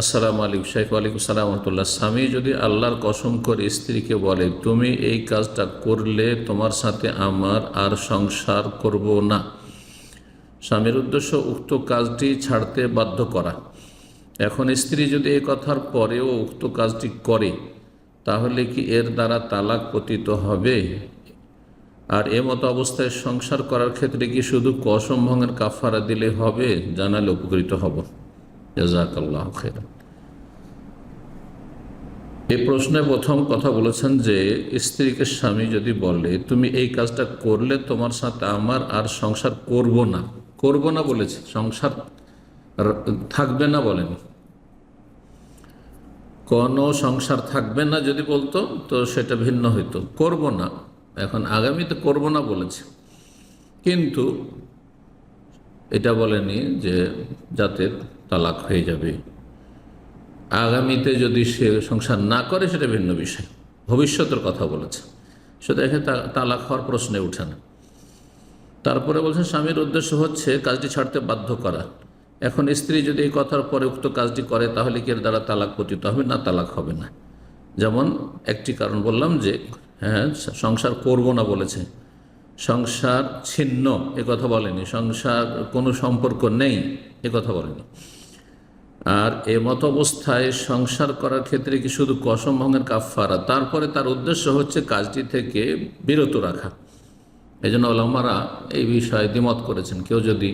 আসসালামু আলাইকুম শেখ ওয়ালাইকুম সালাম রহমতুল্লাহ। স্বামী যদি আল্লাহর কসম করে স্ত্রীকে বলে, তুমি এই কাজটা করলে তোমার সাথে আমার আর সংসার করব না। স্বামীর উদ্দেশ্য, উক্ত কাজটি ছাড়তে বাধ্য করা। এখন স্ত্রী যদি এই কথার পরেও উক্ত কাজটি করে, তাহলে কি এর দ্বারা তালাক পতিত হবে? আর এ মতো অবস্থায় সংসার করার ক্ষেত্রে কি শুধু কসম ভঙ্গের কাফারা দিলে হবে? জানালে উপকৃত হব। জাজাকাল্লাহ খের এই প্রশ্নে প্রথম কথা বলেছেন যে, স্ত্রীকে স্বামী যদি বলে, তুমি এই কাজটা করলে তোমার সাথে আমার আর সংসার করব না। করব না বলেছে, সংসার থাকবে না বলেনি। কোনো সংসার থাকবে না যদি বলতো, তো সেটা ভিন্ন হইতো। করব না। এখন আগামীতে করব না বলেছে। কিন্তু এটা বলেনি যে যাতে তালাক হয়ে যাবে। আগামীতে যদি সে সংসার না করে, সেটা ভিন্ন বিষয়। ভবিষ্যতের কথা বলেছে। তা- তালাক হওয়ার প্রশ্নে ওঠে না। তারপরে বলছেন স্বামীর উদ্দেশ্য হচ্ছে কাজটি ছাড়তে বাধ্য করা। এখন স্ত্রী যদি এই কথার পরে উক্ত কাজটি করে, তাহলে কি এর দ্বারা তালাক পতিত হবে? না, তালাক হবে না। যেমন একটি কারণ বললাম যে হ্যাঁ সংসার করব না বলেছে। সংসার ছিন্ন, এ কথা বলেনি। সংসার কোনো সম্পর্ক নেই, এ কথা বলেনি। আর এ মত অবস্থায় সংসার করার ক্ষেত্রে কি শুধু কসম ভঙ্গের কাফারা তারপরে তার উদ্দেশ্য হচ্ছে কাজটি থেকে বিরত রাখা। এই জন্য ওলামারা এই বিষয়ে দ্বিমত করেছেন। কেউ যদি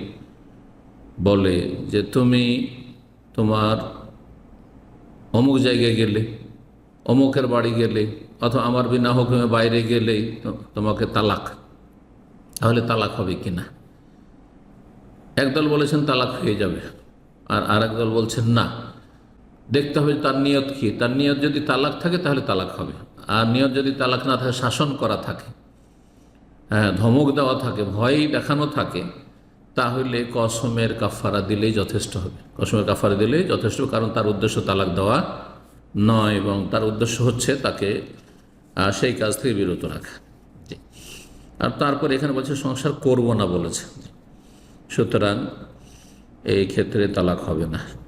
বলে যে তুমি তোমার অমুক জায়গায় গেলে, অমুকের বাড়ি গেলে, অথবা আমার বিনা হুকুমে বাইরে গেলেই তোমাকে তালাক। তাহলে তালাক হবে কি না একদল বলেছেন তালাক হয়ে যাবে। আর আরেক দল বলছেন না, দেখতে হবে তার নিয়ত কি। তার নিয়ত যদি তালাক থাকে, তাহলে তালাক হবে। আর নিয়ত যদি তালাক না থাকে, শাসন করা থাকে। হ্যাঁ ধমক দেওয়া থাকে, ভয় দেখানো থাকে, তাহলে কসমের কাফারা দিলেই যথেষ্ট হবে। কসমের কাফারা দিলেই যথেষ্ট কারণ তার উদ্দেশ্য তালাক দেওয়া নয় এবং তার উদ্দেশ্য হচ্ছে তাকে সেই কাজ থেকে বিরত রাখা। আর তারপর এখানে বলছে, সংসার করব না, বলেছে। সুতরাং এই ক্ষেত্রে তালাক হবে না।